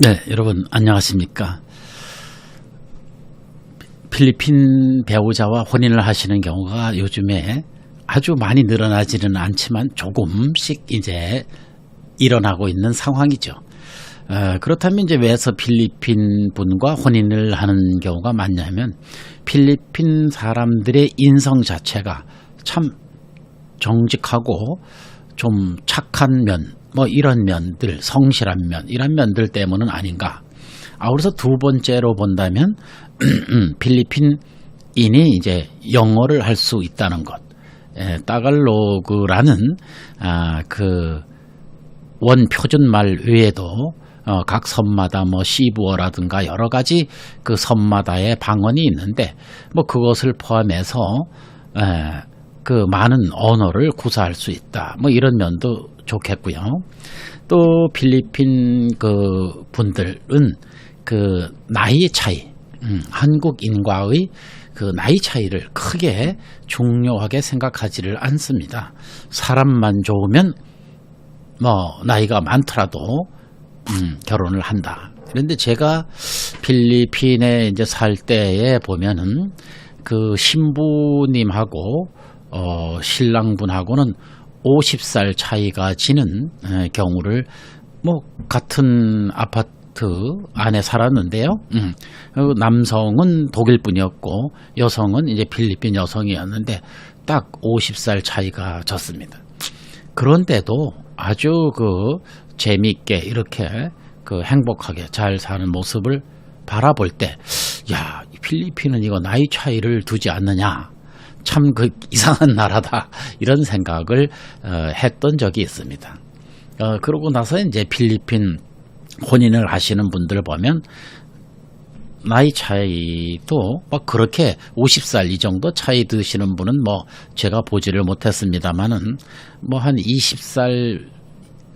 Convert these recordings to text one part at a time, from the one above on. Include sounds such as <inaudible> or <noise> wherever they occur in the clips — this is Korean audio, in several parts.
네, 여러분 안녕하십니까? 필리핀 배우자와 혼인을 하시는 경우가 요즘에 아주 많이 늘어나지는 않지만 조금씩 이제 일어나고 있는 상황이죠. 어, 그렇다면 이제 왜서 필리핀 분과 혼인을 하는 경우가 많냐면 필리핀 사람들의 인성 자체가 참 정직하고 좀 착한 면, 뭐 이런 면들, 성실한 면, 이런 면들 때문은 아닌가. 아, 그래서 두 번째로 본다면 <clears throat> 필리핀인이 이제 영어를 할 수 있다는 것. 에, 따갈로그라는 아, 그 원표준말 외에도 어, 각 섬마다 뭐 시부어라든가 여러 가지 그 섬마다의 방언이 있는데 뭐 그것을 포함해서 에, 그 많은 언어를 구사할 수 있다. 뭐 이런 면도 좋겠고요. 또 필리핀 그 분들은 그 나이 차이, 음, 한국인과의 그 나이 차이를 크게 중요하게 생각하지를 않습니다. 사람만 좋으면 뭐 나이가 많더라도 음, 결혼을 한다. 그런데 제가 필리핀에 이제 살 때에 보면은 그 신부님하고 어, 신랑분하고는 50살 차이가 지는 에, 경우를 뭐 같은 아파트 안에 살았는데요. 음. 그 남성은 독일 분이었고 여성은 이제 필리핀 여성이었는데 딱 50살 차이가 졌습니다. 그런데도 아주 그 재미있게 이렇게 그 행복하게 잘 사는 모습을 바라볼 때, 야, 필리핀은 이거 나이 차이를 두지 않느냐. 참 그 이상한 나라다. <laughs> 이런 생각을 어, 했던 적이 있습니다. 어, 그러고 나서 이제 필리핀 혼인을 하시는 분들 보면 나이 차이도 막 그렇게 50살 이 정도 차이 드시는 분은 뭐 제가 보지를 못했습니다만은 뭐 한 20살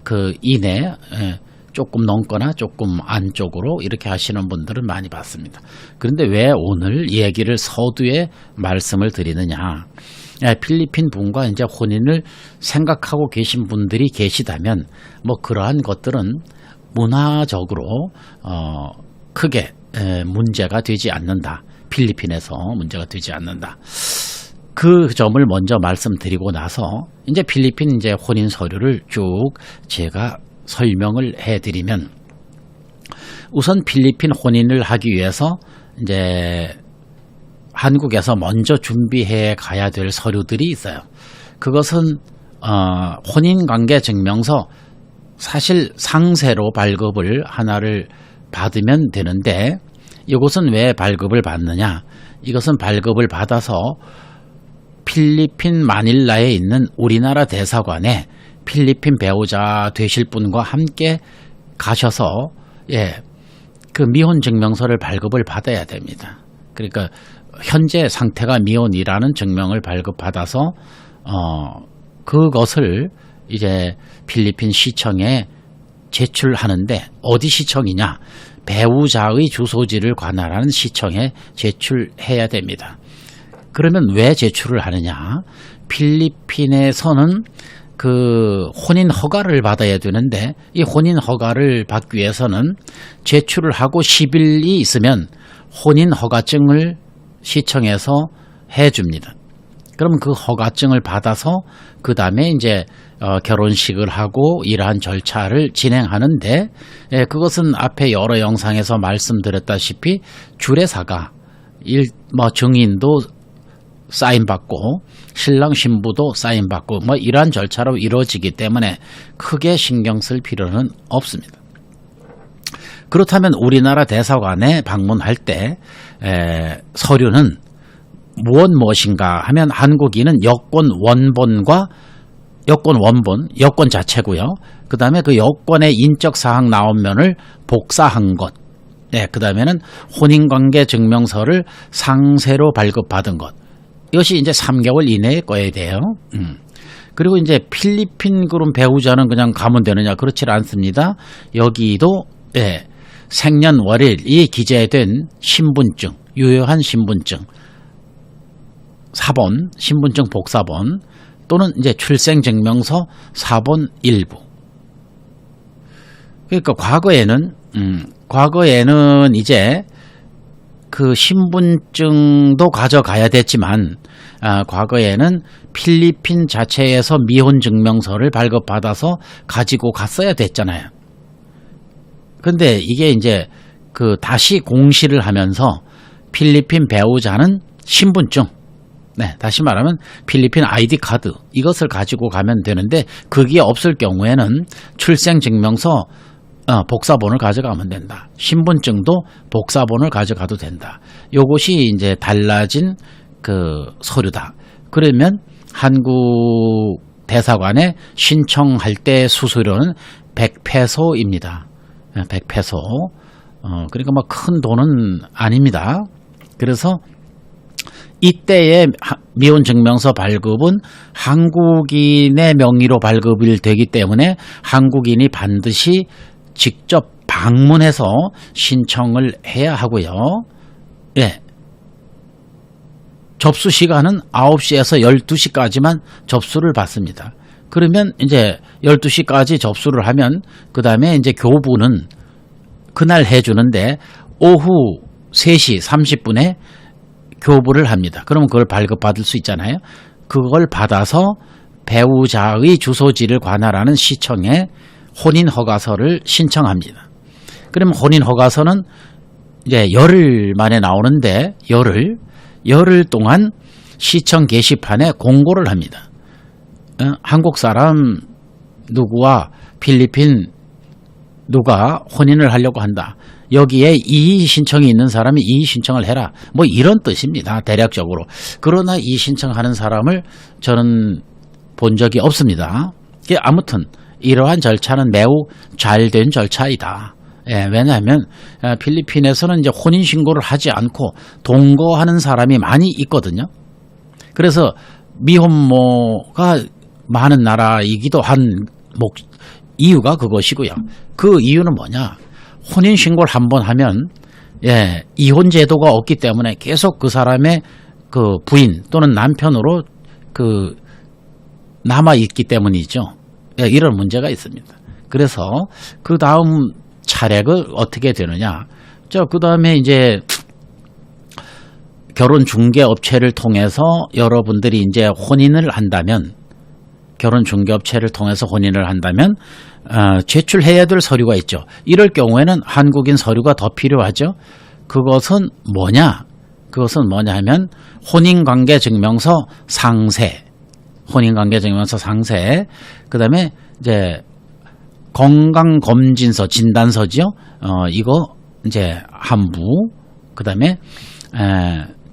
그 이내 에 조금 넘거나 조금 안쪽으로 이렇게 하시는 분들은 많이 봤습니다. 그런데 왜 오늘 얘기를 서두에 말씀을 드리느냐? 예, 필리핀 분과 이제 혼인을 생각하고 계신 분들이 계시다면 뭐 그러한 것들은 문화적으로 어 크게 에, 문제가 되지 않는다. 필리핀에서 문제가 되지 않는다. 그 점을 먼저 말씀드리고 나서 이제 필리핀 이제 혼인 서류를 쭉 제가 설명을 해드리면 우선 필리핀 혼인을 하기 위해서 이제 한국에서 먼저 준비해 가야 될 서류들이 있어요. 그것은 어, 혼인관계 증명서 사실 상세로 발급을 하나를 받으면 되는데 이것은 왜 발급을 받느냐? 이것은 발급을 받아서 필리핀 마닐라에 있는 우리나라 대사관에 필리핀 배우자 되실 분과 함께 가셔서 예, 그 미혼 증명서를 발급을 받아야 됩니다. 그러니까 현재 상태가 미혼이라는 증명을 발급받아서 어 그것을 이제 필리핀 시청에 제출하는데 어디 시청이냐? 배우자의 주소지를 관할하는 시청에 제출해야 됩니다. 그러면 왜 제출을 하느냐? 필리핀에서는 그 혼인 허가를 받아야 되는데 이 혼인 허가를 받기 위해서는 제출을 하고 10일이 있으면 혼인 허가증을 시청에서 해 줍니다. 그럼 그 허가증을 받아서 그 다음에 이제 어, 결혼식을 하고 이러한 절차를 진행하는데 예, 그것은 앞에 여러 영상에서 말씀드렸다시피 주례사가 일, 뭐 증인도 사인 받고 신랑 신부도 사인 받고 뭐 이러한 절차로 이루어지기 때문에 크게 신경 쓸 필요는 없습니다. 그렇다면 우리나라 대사관에 방문할 때 에, 서류는 무엇 무엇인가 하면 한국인은 여권 원본과 여권 원본, 여권 자체고요. 그 다음에 그 여권의 인적 사항 나온 면을 복사한 것. 네, 그 다음에는 혼인관계 증명서를 상세로 발급받은 것. 이것이 이제 3개월 이내에 꺼야 돼요. 음. 그리고 이제 필리핀 그룹 배우자는 그냥 가면 되느냐 그렇지 않습니다. 여기도 예, 생년 월일이 기재된 신분증, 유효한 신분증, 사본, 신분증 복사본 또는 이제 출생증명서 사본 일부. 그러니까 과거에는 음, 과거에는 이제 그 신분증도 가져가야 됐지만 아, 과거에는 필리핀 자체에서 미혼 증명서를 발급받아서 가지고 갔어야 됐잖아요. 근데 이게 이제 그 다시 공시를 하면서 필리핀 배우자는 신분증, 네, 다시 말하면 필리핀 아이디 카드 이것을 가지고 가면 되는데 그게 없을 경우에는 출생 증명서 어, 복사본을 가져가면 된다. 신분증도 복사본을 가져가도 된다. 요것이 이제 달라진 그 서류다. 그러면 한국 대사관에 신청할 때 수수료는 100페소입니다. 100페소. 어, 그러니까 뭐큰 돈은 아닙니다. 그래서 이때의 하- 미혼 증명서 발급은 한국인의 명의로 발급이 되기 때문에 한국인이 반드시 직접 방문해서 신청을 해야 하고요. 예. 접수 시간은 9시에서 12시까지만 접수를 받습니다. 그러면 이제 12시까지 접수를 하면 그 다음에 이제 교부는 그날 해주는데 오후 3시 30분에 교부를 합니다. 그러면 그걸 발급받을 수 있잖아요. 그걸 받아서 배우자의 주소지를 관할하는 시청에 혼인 허가서를 신청합니다. 그러면 혼인 허가서는 이제 열흘 만에 나오는데 열흘 열흘 동안 시청 게시판에 공고를 합니다. 어, 한국 사람 누구와 필리핀 누가 혼인을 하려고 한다. 여기에 이의 신청이 있는 사람이 이의 신청을 해라. 뭐 이런 뜻입니다. 대략적으로. 그러나 이 신청하는 사람을 저는 본 적이 없습니다. 아무튼 이러한 절차는 매우 잘 된 절차이다. 예, 왜냐하면 아, 필리핀에서는 이제 혼인 신고를 하지 않고 동거하는 사람이 많이 있거든요. 그래서 미혼모가 많은 나라이기도 한 목, 이유가 그것이고요. 그 이유는 뭐냐? 혼인 신고를 한 번 하면 예, 이혼 제도가 없기 때문에 계속 그 사람의 그 부인 또는 남편으로 그 남아 있기 때문이죠. 예, 이런 문제가 있습니다. 그래서 그 다음 차례가 어떻게 되느냐? 저그 다음에 이제 결혼 중개 업체를 통해서 여러분들이 이제 혼인을 한다면 결혼 중개 업체를 통해서 혼인을 한다면 어, 제출해야 될 서류가 있죠. 이럴 경우에는 한국인 서류가 더 필요하죠. 그것은 뭐냐? 그것은 뭐냐 하면 혼인관계 증명서 상세, 혼인관계 증명서 상세, 그 다음에 이제 건강검진서, 진단서지요. 어, 이거 이제 한부, 그 다음에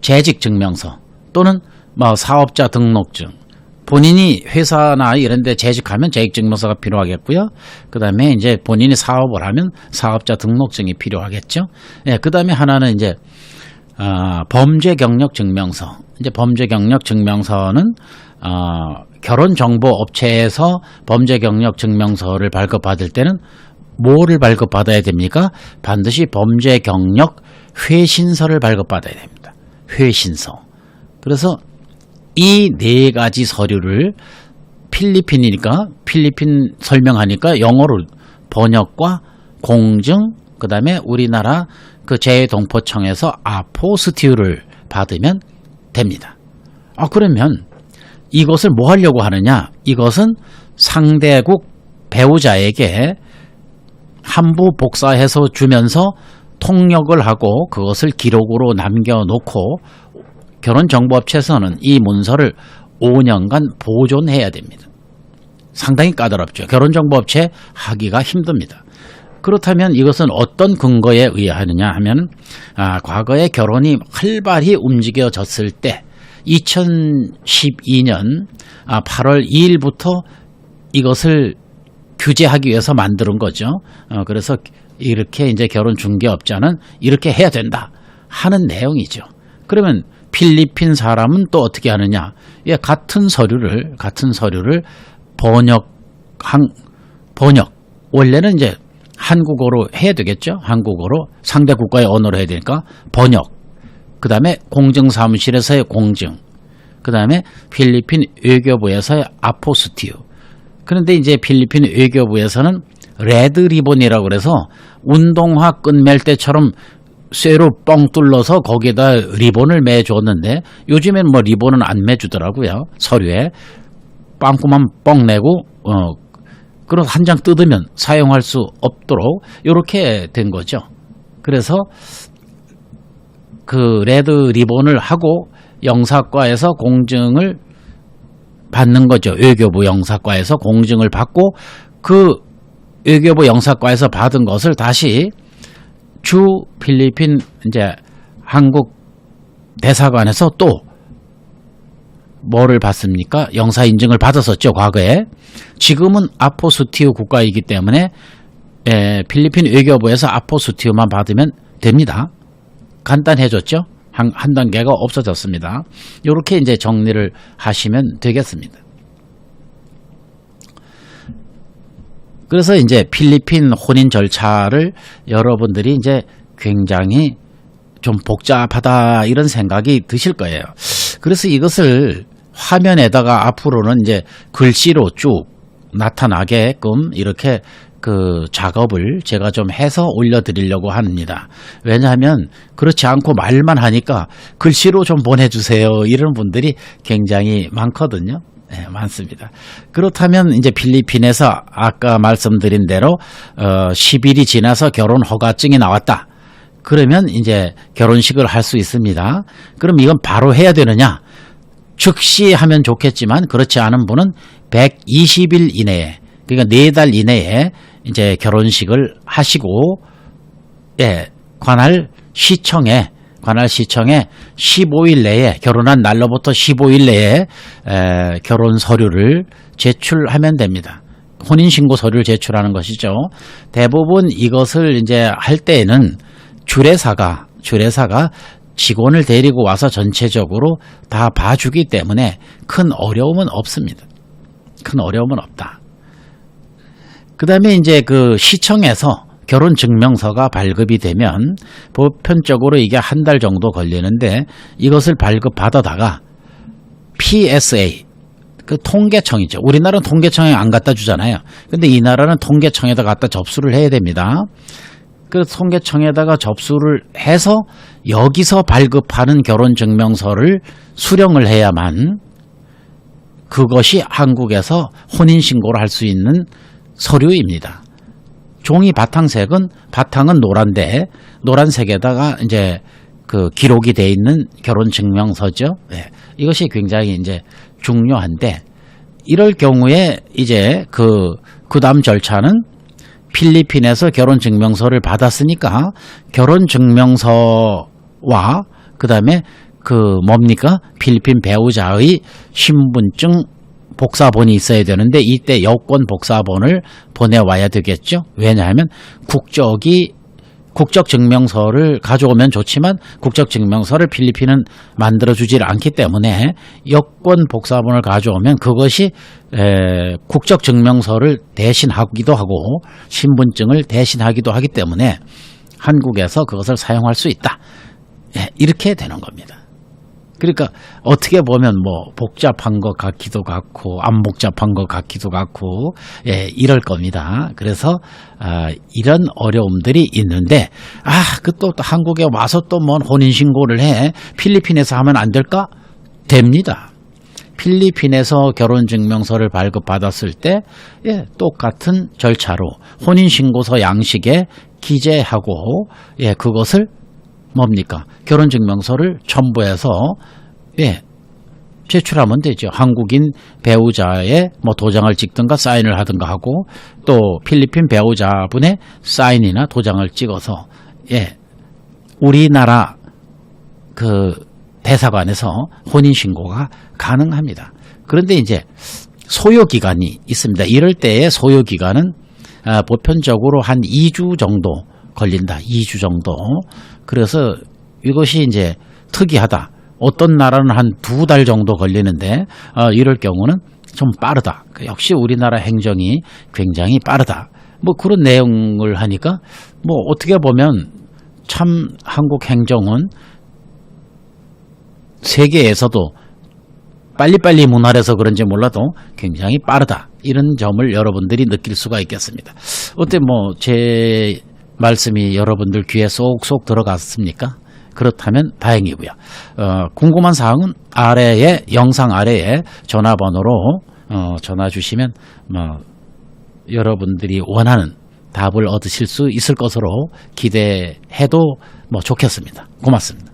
재직증명서 또는 뭐 사업자 등록증, 본인이 회사나 이런 데 재직하면 재직증명서가 필요하겠고요. 그 다음에 이제 본인이 사업을 하면 사업자 등록증이 필요하겠죠. 예, 그 다음에 하나는 이제, 어, 범죄 경력 증명서. 이제 범죄 경력 증명서는, 어, 결혼 정보 업체에서 범죄 경력 증명서를 발급받을 때는 뭐를 발급받아야 됩니까? 반드시 범죄 경력 회신서를 발급받아야 됩니다. 회신서. 그래서 이 네 가지 서류를 필리핀이니까 필리핀 설명하니까 영어로 번역과 공증 그다음에 우리나라 그 재동포청에서 아포스티유를 받으면 됩니다. 아 그러면 이것을 뭐 하려고 하느냐? 이것은 상대국 배우자에게 한부 복사해서 주면서 통역을 하고 그것을 기록으로 남겨놓고 결혼정보업체에서는 이 문서를 5년간 보존해야 됩니다. 상당히 까다롭죠. 결혼정보업체 하기가 힘듭니다. 그렇다면 이것은 어떤 근거에 의하느냐 하면 아, 과거에 결혼이 활발히 움직여졌을 때 2012년 아, 8월 2일부터 이것을 규제하기 위해서 만드는 거죠. 어, 그래서 이렇게 이제 결혼 중개업자는 이렇게 해야 된다 하는 내용이죠. 그러면 필리핀 사람은 또 어떻게 하느냐? 예, 같은 서류를 같은 서류를 번역 한 번역 원래는 이제 한국어로 해야 되겠죠. 한국어로 상대 국가의 언어로 해야 되니까 번역. 그 다음에 공증사무실에서의 공증. 그다음에 필리핀 외교부에서의 아포스티유. 그런데 이제 필리핀 외교부에서는 레드 리본이라고 그래서 운동화 끝맬 때처럼 쇠로 뻥 뚫러서 거기에다 리본을 매줬는데 요즘엔 뭐 리본은 안 매주더라고요. 서류에 빵꾸만 뻥 내고 어 그런 한 장 뜯으면 사용할 수 없도록 이렇게 된 거죠. 그래서 그 레드 리본을 하고 영사과에서 공증을 받는 거죠. 외교부 영사과에서 공증을 받고 그 외교부 영사과에서 받은 것을 다시 주 필리핀 이제 한국 대사관에서 또 뭐를 받습니까? 영사 인증을 받았었죠, 과거에. 지금은 아포스티우 국가이기 때문에 에, 필리핀 외교부에서 아포스티우만 받으면 됩니다. 간단해졌죠? 한, 한 단계가 없어졌습니다. 이렇게 이제 정리를 하시면 되겠습니다. 그래서 이제 필리핀 혼인 절차를 여러분들이 이제 굉장히 좀 복잡하다 이런 생각이 드실 거예요. 그래서 이것을 화면에다가 앞으로는 이제 글씨로 쭉 나타나게끔 이렇게 그 작업을 제가 좀 해서 올려드리려고 합니다. 왜냐하면 그렇지 않고 말만 하니까 글씨로 좀 보내주세요. 이런 분들이 굉장히 많거든요. 네, 많습니다. 그렇다면 이제 필리핀에서 아까 말씀드린 대로 어 10일이 지나서 결혼 허가증이 나왔다. 그러면 이제 결혼식을 할 수 있습니다. 그럼 이건 바로 해야 되느냐? 즉시 하면 좋겠지만 그렇지 않은 분은 120일 이내에 그러니까 네 달 이내에 이제 결혼식을 하시고 예, 관할 시청에 관할 시청에 15일 내에 결혼한 날로부터 15일 내에 에, 결혼 서류를 제출하면 됩니다. 혼인 신고 서류를 제출하는 것이죠. 대부분 이것을 이제 할 때에는 주례사가 주례사가 직원을 데리고 와서 전체적으로 다 봐주기 때문에 큰 어려움은 없습니다. 큰 어려움은 없다. 그 다음에 이제 그 시청에서 결혼 증명서가 발급이 되면 보편적으로 이게 한 달 정도 걸리는데 이것을 발급 받아다가 PSA 그 통계청이죠. 우리나라는 통계청에 안 갖다 주잖아요. 근데 이 나라는 통계청에다 갖다 접수를 해야 됩니다. 그 통계청에다가 접수를 해서 여기서 발급하는 결혼 증명서를 수령을 해야만 그것이 한국에서 혼인 신고를 할 수 있는 서류입니다. 종이 바탕색은 바탕은 노란데 노란색에다가 이제 그 기록이 돼 있는 결혼 증명서죠. 네. 이것이 굉장히 이제 중요한데 이럴 경우에 이제 그 그다음 절차는 필리핀에서 결혼 증명서를 받았으니까 결혼 증명서와 그다음에 그 뭡니까 필리핀 배우자의 신분증 복사본이 있어야 되는데 이때 여권 복사본을 보내와야 되겠죠. 왜냐하면 국적이 국적 증명서를 가져오면 좋지만 국적 증명서를 필리핀은 만들어 주질 않기 때문에 여권 복사본을 가져오면 그것이 에, 국적 증명서를 대신하기도 하고 신분증을 대신하기도 하기 때문에 한국에서 그것을 사용할 수 있다. 예, 이렇게 되는 겁니다. 그러니까 어떻게 보면 뭐 복잡한 것 같기도 같고 안 복잡한 것 같기도 같고 예 이럴 겁니다. 그래서 아 이런 어려움들이 있는데 아 그 또 한국에 와서 또 뭔 혼인 신고를 해 필리핀에서 하면 안 될까? 됩니다. 필리핀에서 결혼 증명서를 발급받았을 때 예, 똑같은 절차로 혼인 신고서 양식에 기재하고 예, 그것을 뭡니까? 결혼 증명서를 첨부해서 예, 제출하면 되죠. 한국인 배우자의 뭐 도장을 찍든가 사인을 하든가 하고 또 필리핀 배우자분의 사인이나 도장을 찍어서 예, 우리나라 그 대사관에서 혼인 신고가 가능합니다. 그런데 이제 소요 기간이 있습니다. 이럴 때의 소요 기간은 아, 보편적으로 한 2주 정도 걸린다. 2주 정도. 그래서 이것이 이제 특이하다. 어떤 나라는 한 두 달 정도 걸리는데 어, 이럴 경우는 좀 빠르다. 그 역시 우리나라 행정이 굉장히 빠르다. 뭐 그런 내용을 하니까 뭐 어떻게 보면 참 한국 행정은 세계에서도 빨리빨리 문화라서 그런지 몰라도 굉장히 빠르다. 이런 점을 여러분들이 느낄 수가 있겠습니다. 어때 뭐 제 말씀이 여러분들 귀에 쏙쏙 들어갔습니까? 그렇다면 다행이고요. 어, 궁금한 사항은 아래에 영상 아래에 전화번호로 어, 전화 주시면 뭐 여러분들이 원하는 답을 얻으실 수 있을 것으로 기대해도 뭐 좋겠습니다. 고맙습니다.